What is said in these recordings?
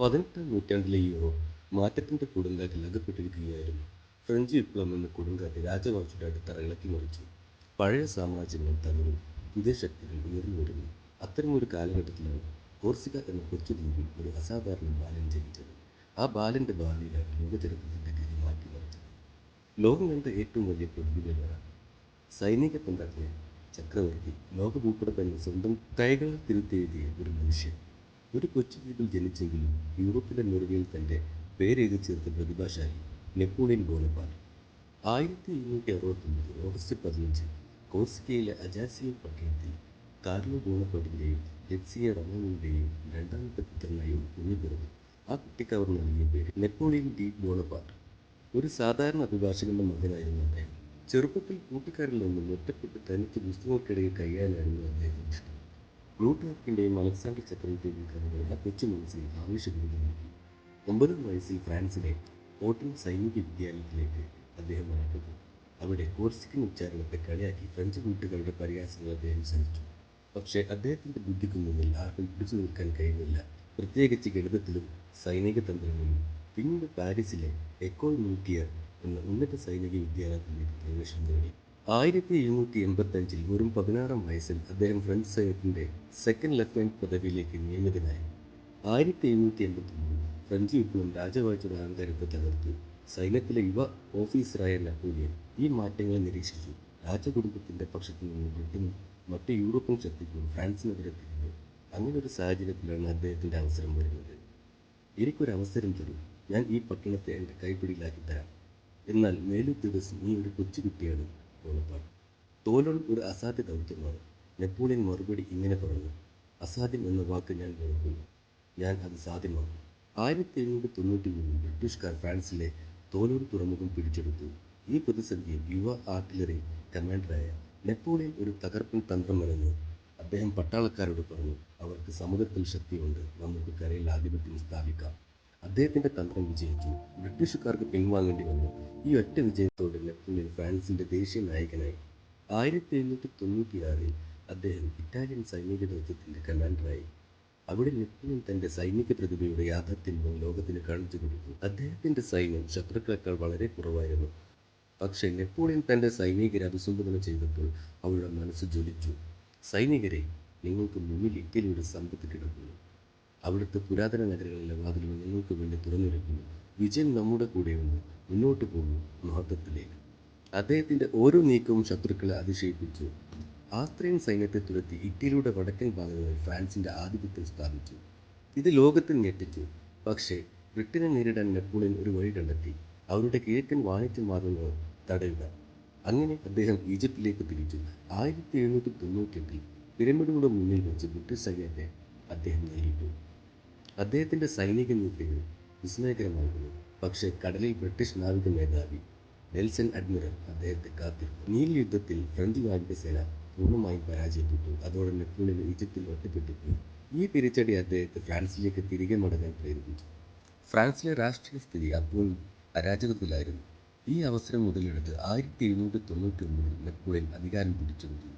പതിനെട്ടാം നൂറ്റാണ്ടിലെ യൂറോപ്പ് മാറ്റത്തിന്റെ കൊടുങ്കാറ്റിൽ അകപ്പെട്ടിരിക്കുകയായിരുന്നു ഫ്രഞ്ച് വിപ്ലവം എന്ന കൊടുങ്കാറ്റ് രാജവംശയുടെ അടിത്തറ ഇളക്കി മറിച്ചു പഴയ സാമ്രാജ്യങ്ങൾ തകർന്നു. വിദേശക്തികൾ ശക്തികൾ ഉയർന്നു വരുന്നു. അത്തരമൊരു കാലഘട്ടത്തിലാണ് കോർസിക എന്ന കൊച്ചു ദ്വീപിൽ ഒരു അസാധാരണ ബാലൻ ജനിച്ചത്. ആ ബാലന്റെ ഭാവിയിലാണ് ലോകചരിത്രത്തിന്റെ ഗതി മാറ്റിമറിച്ചത് ലോകം കണ്ട ഏറ്റവും വലിയ പ്രതിഭയാണ് സൈനിക തന്ത്രജ്ഞ ചക്രവർത്തി ലോകഭൂപടം എന്ന സ്വന്തം കൈകൾ തിരുത്തെഴുതിയ ഒരു മനുഷ്യൻ. ഒരു കൊച്ചു ദ്വീപിൽ ജനിച്ചെങ്കിലും യൂറോപ്പിലെ നെറുകയിൽ തന്റെ പേരെഴുതി ചേർത്ത പ്രതിഭാശാലി നെപ്പോളിയൻ ബോണപ്പാർട്ട്. ആയിരത്തി എണ്ണൂറ്റി അറുപത്തൊമ്പത് ഓഗസ്റ്റ് പതിനഞ്ച് കോഴ്സിക്കയിലെ അജാസിയൻ പട്ടണത്തിൽ കാർലോ ബോണപ്പാർട്ടിന്റെയും എത്സിയ റമോണിന്റെയും രണ്ടാമത്തെ പുത്രനായി കുഞ്ഞു പിറന്നു. ആ കുട്ടിക്ക് അവർ നൽകിയ പേര് നെപ്പോളിയൻ ഡി ബോണപ്പാട്ട് ഒരു സാധാരണ അഭിഭാഷകന്റെ മകനായിരുന്നു അദ്ദേഹം. ചെറുപ്പത്തിൽ കൂട്ടുകാരിൽ നിന്നും ഒറ്റപ്പെട്ട് തനിക്ക് പുസ്തകങ്ങൾക്കിടയിൽ കഴിയാനായിരുന്നു അദ്ദേഹം ഇഷ്ടം. പ്ലൂട്ടാർക്കിന്റെയും അലക്സാണ്ടർ ചക്രവർത്തിയുടെയും കഥകൾ ആ കൊച്ചു മനസ്സിൽ നൽകി ഒമ്പതാം വയസ്സിൽ ഫ്രാൻസിലെ ഓട്ടൻ സൈനിക വിദ്യാലയത്തിലേക്ക് അദ്ദേഹം അയക്കപ്പെട്ടു അവിടെ കോർസിക്കൻ ഉച്ചാരണത്തെ കളിയാക്കി ഫ്രഞ്ച് കൂട്ടുകാരുടെ പരിഹാസങ്ങൾ അദ്ദേഹം സഹിച്ചു. പക്ഷേ അദ്ദേഹത്തിന്റെ ബുദ്ധിക്ക് മുന്നിൽ ആർക്കും പിടിച്ചു നിൽക്കാൻ കഴിയുന്നില്ല. പ്രത്യേകിച്ച് ഗണിതത്തിലും സൈനിക തന്ത്രങ്ങളിലും പിന്നീട് പാരീസിലെ എക്കോൾ മിലിറ്റിയർ എന്ന ഉന്നത സൈനിക വിദ്യാലയത്തിലേക്ക് പ്രവേശനം നേടി. ആയിരത്തി എഴുന്നൂറ്റി എൺപത്തി അഞ്ചിൽ വെറും പതിനാറാം വയസ്സിൽ അദ്ദേഹം ഫ്രഞ്ച് സൈന്യത്തിന്റെ സെക്കൻഡ് ലഫ്റ്റനന്റ് പദവിയിലേക്ക് നിയമിതനായി. ആയിരത്തി എഴുന്നൂറ്റി എൺപത്തി മൂന്നിൽ ഫ്രഞ്ച് വിപ്ലവം രാജവാഴ്ച അഹങ്കാരത്തെ തകർത്തു. സൈന്യത്തിലെ യുവ ഓഫീസറായ നെപ്പോളിയൻ ഈ മാറ്റങ്ങളെ നിരീക്ഷിച്ചു. രാജകുടുംബത്തിന്റെ പക്ഷത്തു നിന്ന് ബ്രിട്ടനും മറ്റ് യൂറോപ്യൻ ശക്തികളും ഫ്രാൻസിനെതിരെ തിരിഞ്ഞു. അങ്ങനെ ഒരു സാഹചര്യത്തിലാണ് അദ്ദേഹത്തിന്റെ അവസരം വരുന്നത്. എനിക്കൊരു അവസരം തരൂ. ഞാൻ ഈ പട്ടണത്തെ എന്റെ കൈപ്പിടിയിലാക്കി തരാം. എന്നാൽ മേലുദ്യോഗസ്ഥൻ ഈ ഒരു കൊച്ചു കുട്ടിയാണ് ബോണപ്പാർട്ട് തോലുൾ ഒരു അസാധ്യ ദൗത്യമാണ്. നെപ്പോളിയൻ മറുപടി ഇങ്ങനെ പറഞ്ഞു അസാധ്യം എന്ന വാക്ക് ഞാൻ വെറുക്കുന്നു. ഞാൻ അത് സാധ്യമാക്കും ആയിരത്തി എഴുന്നൂറ്റി തൊണ്ണൂറ്റി മൂന്നിൽ ബ്രിട്ടീഷുകാർ ഫ്രാൻസിലെ തോലൂർ തുറമുഖം പിടിച്ചെടുത്തു. ഈ പ്രതിസന്ധിയിൽ യുവ ആർട്ടിലറി കമാൻഡറായ നെപ്പോളിയൻ ഒരു തകർപ്പൻ തന്ത്രമെന്ന് അദ്ദേഹം പട്ടാളക്കാരോട് പറഞ്ഞു. അവർക്ക് സമുദ്രത്തിൽ ശക്തിയുണ്ട്. നമുക്ക് കരയിൽ ആധിപത്യം സ്ഥാപിക്കാം. അദ്ദേഹത്തിന്റെ തന്ത്രം വിജയിച്ചു ബ്രിട്ടീഷുകാർക്ക് പിൻവാങ്ങേണ്ടി വന്നു. ഈ ഒറ്റ വിജയത്തോടെ നെപ്പോളിയൻ ഫ്രാൻസിന്റെ ദേശീയ നായകനായി? ആയിരത്തി എഴുന്നൂറ്റി തൊണ്ണൂറ്റിയാറിൽ അദ്ദേഹം ഇറ്റാലിയൻ സൈനിക ദൗത്യത്തിന്റെ കമാൻഡറായി. അവിടെ നെപ്പോളിയൻ തന്റെ സൈനിക പ്രതിഭയുടെ യാഥാർത്ഥ്യം ലോകത്തിന് കാണിച്ചു കൊടുത്തു. അദ്ദേഹത്തിന്റെ സൈന്യം ശത്രുക്കളെക്കാൾ വളരെ കുറവായിരുന്നു. പക്ഷേ നെപ്പോളിയൻ തന്റെ സൈനികരെ അഭിസംബോധന ചെയ്തപ്പോൾ അവരുടെ മനസ്സ് ജ്വലിച്ചു. സൈനികരെ നിങ്ങൾക്ക് മുന്നിൽ ഇറ്റലിയുടെ സമ്പത്ത് കിടക്കുന്നു. അവിടുത്തെ പുരാതന നഗരങ്ങളിലെ വാതിലുകൾ നിങ്ങൾക്ക് വേണ്ടി തുറന്നിരിക്കുന്നു. വിജയൻ നമ്മുടെ കൂടെയുണ്ട് മുന്നോട്ട് പോകുന്നു മഹത്വത്തിലേക്ക്. അദ്ദേഹത്തിന്റെ ഓരോ നീക്കവും ശത്രുക്കളെ അതിശയിപ്പിച്ചു. ആസ്ത്രിയൻ സൈന്യത്തെ തുരത്തി ഇറ്റലിയുടെ വടക്കൻ ഭാഗങ്ങളിൽ ഫ്രാൻസിന്റെ ആധിപത്യം സ്ഥാപിച്ചു. ഇത് ലോകത്തിൽ ഞെട്ടിച്ചു. പക്ഷേ ബ്രിട്ടനെ നേരിടാൻ നെപ്പോളിയൻ ഒരു വഴി കണ്ടെത്തി. അവരുടെ കിഴക്കൻ വാണിജ്യ മാർഗങ്ങൾ തടയുക. അങ്ങനെ അദ്ദേഹം ഈജിപ്തിലേക്ക് തിരിച്ചു. ആയിരത്തി എഴുന്നൂറ്റി തൊണ്ണൂറ്റെട്ടിൽ പിരമിഡുകളുടെ മുന്നിൽ വെച്ച് ബ്രിട്ടീഷ് സൈന്യത്തെ അദ്ദേഹം നേരിട്ടു. അദ്ദേഹത്തിന്റെ സൈനിക നീക്കങ്ങൾ വിസ്മയകരമായിരുന്നു. പക്ഷേ കടലിൽ ബ്രിട്ടീഷ് നാവിക മേധാവി നെൽസൺ അഡ്മിറൽ അദ്ദേഹത്തെ കാത്തിരുന്നു. നീൽ യുദ്ധത്തിൽ ഫ്രഞ്ച് നാവികസേന പൂർണമായും പരാജയപ്പെട്ടു. അതോടെ നെപ്പോളിയൻ ഈജിപ്തിൽ ഒറ്റപ്പെട്ടിരുന്നു. ഈ തിരിച്ചടി അദ്ദേഹത്തെ ഫ്രാൻസിലേക്ക് തിരികെ മടങ്ങാൻ പ്രേരിപ്പിച്ചു. ഫ്രാൻസിലെ രാഷ്ട്രീയ സ്ഥിതി അപ്പോൾ അരാജകത്തിലായിരുന്നു. ഈ അവസരം മുതലെടുത്ത് ആയിരത്തി എഴുന്നൂറ്റി തൊണ്ണൂറ്റി ഒമ്പതിൽ നെപ്പോളിയൻ അധികാരം പിടിച്ചെടുത്തു.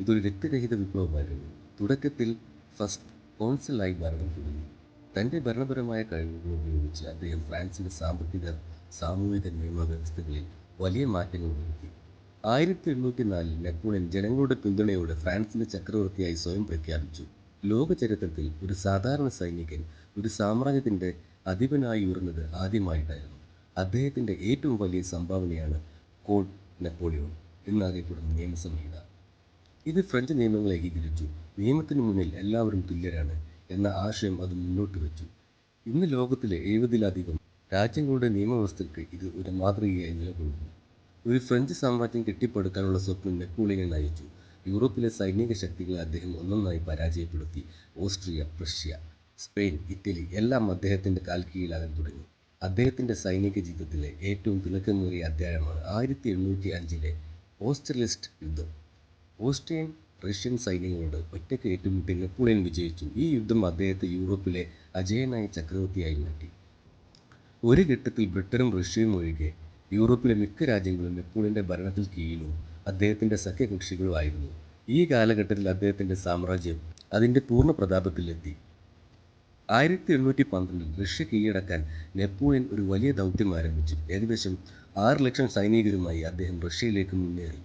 ഇതൊരു രക്തരഹിത വിപ്ലവമായിരുന്നു. തുടക്കത്തിൽ ഫസ്റ്റ് കോൺസലായി ഭരണം തുടങ്ങി. തന്റെ ഭരണപരമായ കഴിവുകൾ ഉപയോഗിച്ച് അദ്ദേഹം ഫ്രാൻസിന്റെ സാമ്പത്തിക സാമൂഹിക നിയമവ്യവസ്ഥകളിൽ വലിയ മാറ്റങ്ങൾ വരുത്തി. ആയിരത്തി എണ്ണൂറ്റി നാലിൽ നെപ്പോളിയൻ ജനങ്ങളുടെ പിന്തുണയോടെ ഫ്രാൻസിന്റെ ചക്രവർത്തിയായി സ്വയം പ്രഖ്യാപിച്ചു. ലോക ചരിത്രത്തിൽ ഒരു സാധാരണ സൈനികൻ ഒരു സാമ്രാജ്യത്തിന്റെ അധിപനായി ഉയർന്നത് ആദ്യമായിട്ടായിരുന്നു. അദ്ദേഹത്തിന്റെ ഏറ്റവും വലിയ സംഭാവനയാണ് കോഡ് നെപ്പോളിയോൺ എന്നറിയപ്പെടുന്ന നിയമസംഹിത ഇത് ഫ്രഞ്ച് നിയമങ്ങൾ ഏകീകരിച്ചു. നിയമത്തിന് മുന്നിൽ എല്ലാവരും തുല്യരാണ്. എന്ന ആശയം അത് മുന്നോട്ട് വെച്ചു. ഇന്ന് ലോകത്തിലെ എഴുപതിലധികം രാജ്യങ്ങളുടെ നിയമവ്യവസ്ഥയ്ക്ക് ഇത് ഒരു മാതൃകയായി നിലകൊള്ളുന്നു. ഒരു ഫ്രഞ്ച് സാമ്രാജ്യം കെട്ടിപ്പടുക്കാനുള്ള സ്വപ്നം നെപ്പോളിയൻ നയിച്ചു. യൂറോപ്പിലെ സൈനിക ശക്തികളെ അദ്ദേഹം ഒന്നൊന്നായി പരാജയപ്പെടുത്തി. ഓസ്ട്രിയ പ്രഷ്യ സ്പെയിൻ ഇറ്റലി എല്ലാം അദ്ദേഹത്തിന്റെ കാൽക്കീഴിലാകാൻ തുടങ്ങി. അദ്ദേഹത്തിന്റെ സൈനിക ജീവിതത്തിലെ ഏറ്റവും തിളക്കമേറിയ അധ്യായമാണ് ആയിരത്തി എണ്ണൂറ്റി അഞ്ചിലെ ഓസ്ട്രലിസ്റ്റ് യുദ്ധം. ഓസ്ട്രിയൻ റഷ്യൻ സൈന്യങ്ങളോട് ഒറ്റയ്ക്ക് ഏറ്റുമുട്ടി നെപ്പോളിയൻ വിജയിച്ചു. ഈ യുദ്ധം അദ്ദേഹത്തെ യൂറോപ്പിലെ അജയനായ ചക്രവർത്തിയായി മാറ്റി. ഒരു ഘട്ടത്തിൽ ബ്രിട്ടനും റഷ്യയും ഒഴികെ യൂറോപ്പിലെ മിക്ക രാജ്യങ്ങളും നെപ്പോളിയന്റെ ഭരണത്തിൽ കീഴിലും അദ്ദേഹത്തിന്റെ സഖ്യകക്ഷികളുമായിരുന്നു ഈ കാലഘട്ടത്തിൽ അദ്ദേഹത്തിന്റെ സാമ്രാജ്യം അതിന്റെ പൂർണ പ്രതാപത്തിലെത്തി. ആയിരത്തി എണ്ണൂറ്റി പന്ത്രണ്ടിൽ റഷ്യ കീഴടക്കാൻ നെപ്പോളിയൻ ഒരു വലിയ ദൗത്യം ആരംഭിച്ചു. ഏകദേശം ആറ് ലക്ഷം സൈനികരുമായി അദ്ദേഹം റഷ്യയിലേക്ക് മുന്നേറി.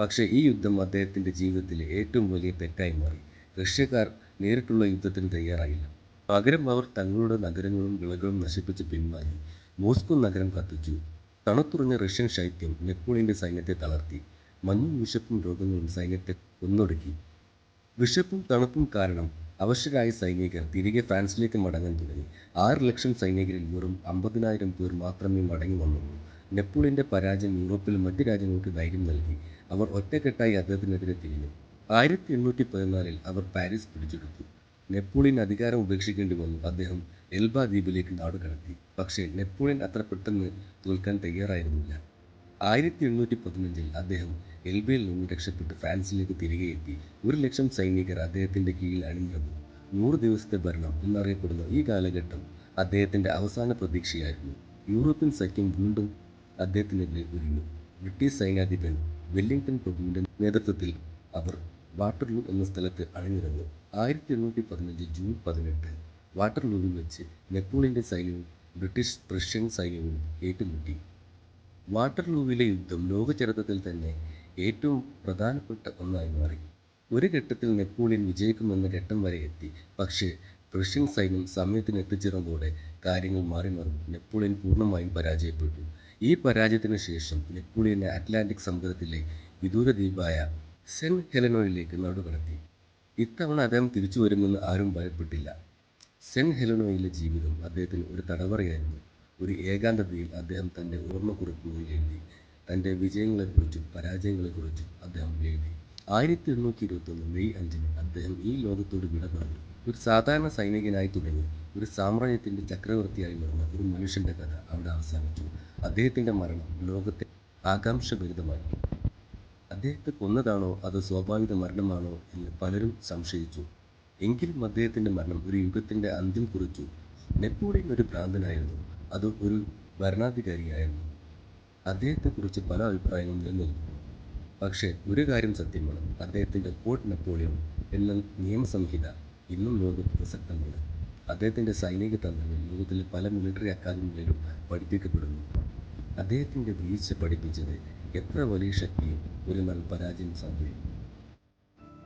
പക്ഷേ ഈ യുദ്ധം അദ്ദേഹത്തിന്റെ ജീവിതത്തിലെ ഏറ്റവും വലിയ തെറ്റായി മാറി. റഷ്യക്കാർ നേരിട്ടുള്ള യുദ്ധത്തിന് തയ്യാറായില്ല. പകരം അവർ തങ്ങളുടെ നഗരങ്ങളും വിളകളും നശിപ്പിച്ച് പിന്മാറി മോസ്കോ നഗരം കത്തിച്ചു. തണുത്തുറഞ്ഞ റഷ്യൻ ശൈത്യം നെപ്പോളിയന്റെ സൈന്യത്തെ തളർത്തി. മഞ്ഞും വിശപ്പും രോഗങ്ങളും സൈന്യത്തെ കൊന്നൊടുക്കി. വിശപ്പും തണുപ്പും കാരണം അവശരായ സൈനികർ തിരികെ ഫ്രാൻസിലേക്ക് മടങ്ങാൻ തുടങ്ങി. ആറ് ലക്ഷം സൈനികരിൽ വെറും അമ്പതിനായിരം പേർ മാത്രമേ മടങ്ങി വന്നുള്ളൂ. നെപ്പോളിയന്റെ പരാജയം യൂറോപ്പിലെ മറ്റ് രാജ്യങ്ങൾക്ക് ധൈര്യം നൽകി. അവർ ഒറ്റക്കെട്ടായി അദ്ദേഹത്തിനെതിരെ തിരിഞ്ഞു. ആയിരത്തി എണ്ണൂറ്റി പതിനാലിൽ അവർ പാരീസ് പിടിച്ചെടുത്തു. നെപ്പോളിയൻ അധികാരം ഉപേക്ഷിക്കേണ്ടി വന്നു. അദ്ദേഹം എൽബ ദ്വീപിലേക്ക് നാടുകടത്തി പക്ഷേ നെപ്പോളിയൻ അത്ര പെട്ടെന്ന് തോൽക്കാൻ തയ്യാറായിരുന്നില്ല. ആയിരത്തി എണ്ണൂറ്റി പതിനഞ്ചിൽ അദ്ദേഹം എൽബയിൽ നിന്ന് രക്ഷപ്പെട്ട് ഫ്രാൻസിലേക്ക് തിരികെ എത്തി. ഒരു ലക്ഷം സൈനികർ അദ്ദേഹത്തിന്റെ കീഴിൽ അണിനിരന്നു. നൂറ് ദിവസത്തെ ഭരണം എന്നറിയപ്പെടുന്ന ഈ കാലഘട്ടം അദ്ദേഹത്തിന്റെ അവസാന പ്രതീക്ഷയായിരുന്നു. യൂറോപ്യൻ സഖ്യം വീണ്ടും അദ്ദേഹത്തിനെതിരെ ഒരുങ്ങി ബ്രിട്ടീഷ് സൈന്യാധിപൻ വെല്ലിംഗ്ടൺ പ്രഭുവിന്റെ നേതൃത്വത്തിൽ അവർ വാട്ടർലൂ എന്ന സ്ഥലത്ത് അണിനിരന്നു. ആയിരത്തി എണ്ണൂറ്റി പതിനഞ്ച് ജൂൺ പതിനെട്ട് വാട്ടർലൂവിൽ വെച്ച് നെപ്പോളിയന്റെ സൈന്യവും ബ്രിട്ടീഷ് പ്രഷ്യൻ സൈന്യവും ഏറ്റുമുട്ടി. വാട്ടർലൂവിലെ യുദ്ധം ലോക ചരിത്രത്തിൽ തന്നെ ഏറ്റവും പ്രധാനപ്പെട്ട ഒന്നായി മാറി. ഒരു ഘട്ടത്തിൽ നെപ്പോളിയൻ വിജയിക്കുമെന്ന ഘട്ടം വരെ എത്തി. പക്ഷേ പ്രഷ്യൻ സൈന്യം സമയത്തിന് എത്തിച്ചേർന്നതോടെ കാര്യങ്ങൾ മാറി മറിഞ്ഞു നെപ്പോളിയൻ പൂർണമായും പരാജയപ്പെട്ടു. ഈ പരാജയത്തിന് ശേഷം നെപ്പോളിയനെ അറ്റ്ലാന്റിക് സമുദ്രത്തിലെ വിദൂര ദ്വീപായ സെന്റ് ഹെലനോയിലേക്ക് നടുകടത്തി. ഇത്തവണ അദ്ദേഹം തിരിച്ചു വരുമെന്ന് ആരും ഭയപ്പെട്ടില്ല. സെന്റ് ഹെലനോയിലെ ജീവിതം അദ്ദേഹത്തിന് ഒരു തടവറയായിരുന്നു. ഒരു ഏകാന്തതയിൽ അദ്ദേഹം തന്റെ ഓർമ്മക്കുറിപ്പുകൾ എഴുതി തന്റെ വിജയങ്ങളെക്കുറിച്ചും പരാജയങ്ങളെക്കുറിച്ചും അദ്ദേഹം എഴുതി. ആയിരത്തി എണ്ണൂറ്റി ഇരുപത്തൊന്ന് മെയ് അഞ്ചിന് അദ്ദേഹം ഈ ലോകത്തോട് വിട പറഞ്ഞു. ഒരു സാധാരണ സൈനികനായി തുടങ്ങി. ഒരു സാമ്രാജ്യത്തിന്റെ ചക്രവർത്തിയായി വരുന്ന ഒരു മനുഷ്യന്റെ കഥ അവിടെ അവസാനിച്ചു. അദ്ദേഹത്തിന്റെ മരണം ലോകത്തെ ആകാംക്ഷഭരിതമാക്കി അദ്ദേഹത്തെ കൊന്നതാണോ അതോ സ്വാഭാവിക മരണമാണോ എന്ന് പലരും സംശയിച്ചു. എങ്കിലും അദ്ദേഹത്തിന്റെ മരണം ഒരു യുഗത്തിന്റെ അന്ത്യം കുറിച്ചു. നെപ്പോളിയൻ ഒരു ഭ്രാന്തനായിരുന്നു. അത് ഒരു ഭരണാധികാരിയായിരുന്നു. അദ്ദേഹത്തെക്കുറിച്ച് പല അഭിപ്രായങ്ങളും നിലനിൽക്കുന്നു. പക്ഷേ ഒരു കാര്യം സത്യമാണ്. അദ്ദേഹത്തിന്റെ പോർട്ട് നെപ്പോളിയൻ എന്ന നിയമസംഹിത ഇന്നും ലോകത്ത് പ്രസക്തമാണ്. അദ്ദേഹത്തിന്റെ സൈനിക തന്ത്രങ്ങൾ ലോകത്തിലെ പല മിലിറ്ററി അക്കാദമികളിലും പഠിപ്പിക്കപ്പെടുന്നു. അദ്ദേഹത്തിന്റെ വീഴ്ച പഠിപ്പിച്ചത് എത്ര വലിയ ശക്തിയും ഒരു നാൾ പരാജയം സംഭവിക്കും